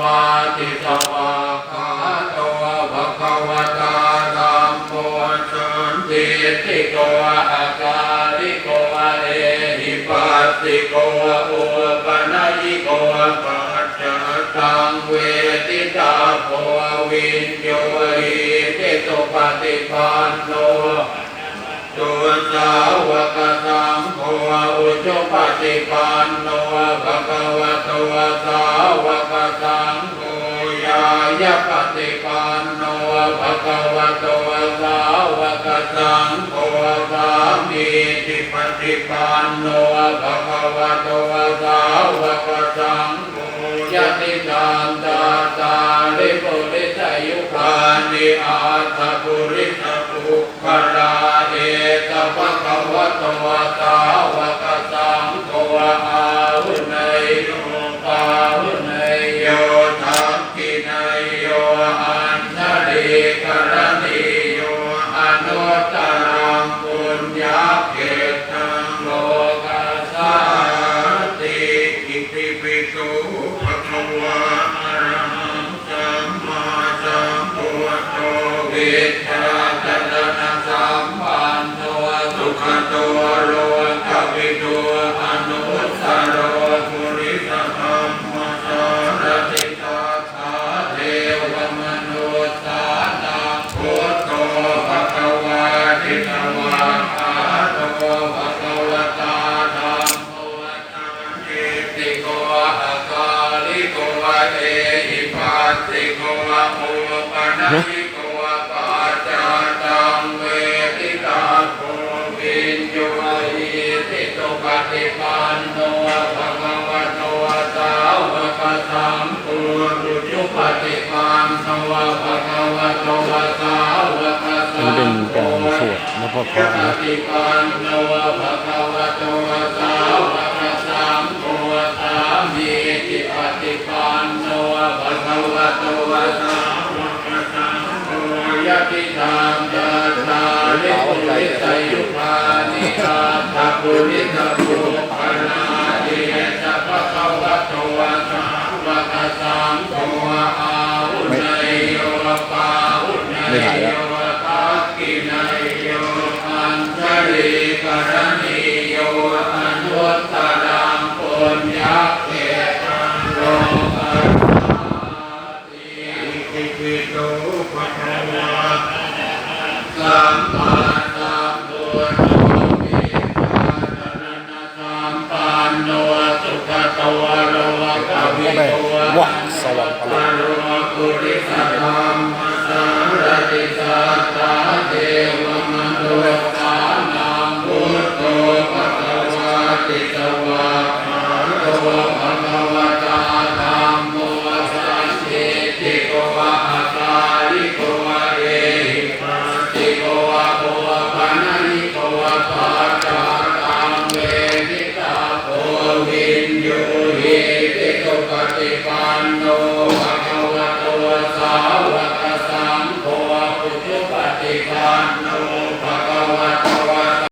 วาติสวาคาโตภะคะวตาธัมโมสันติติโกอาการิโกเอหิปัสสิโกอุปนัยโกปัจจตังเวทิตาโพวินโยหิติตุปฏิปันโนตัวสาวกสังโฆอุจปฏิปันโนภะคะวะโตสาวกสังโฆ ยายะปฏิปันโนภะคะวะโตสาวกสังโฆสามีติปฏิปันโนภะคะวะโตสาวกสังโฆยะติจามตาตาลิปุริสยุคานิอาตปุร โกอาคาลิโกเอหิปัสสิโกโอปนัญิโกปัจจตังเวทิตาโพวินโยหิติโตปฏิปันโนภะคะวะโตสาวกสังโฆอุจุปฏิปันโนภะคะวะโตสาวกสัมันงเป็นการสวดแล้วพอพระปนะฏิปันโนภะะติธรรมจัตตาริปุริสยุคานิอาตปุริสปุปนาเอสะภะคะวะโตะสาวกสังโฆอาหุเนยโยปาหุเนยโยทักขินายโยอัญชลีกรณีโยอนุตตรังปุญญาเขตังโลกัสสาติอิปิโตภะคะวะสัมมาสัมพุทโธวิชาจรณะสัมปันโน สุขโตโลกวิโตวะสว่างตลอดโลกุริสธรรม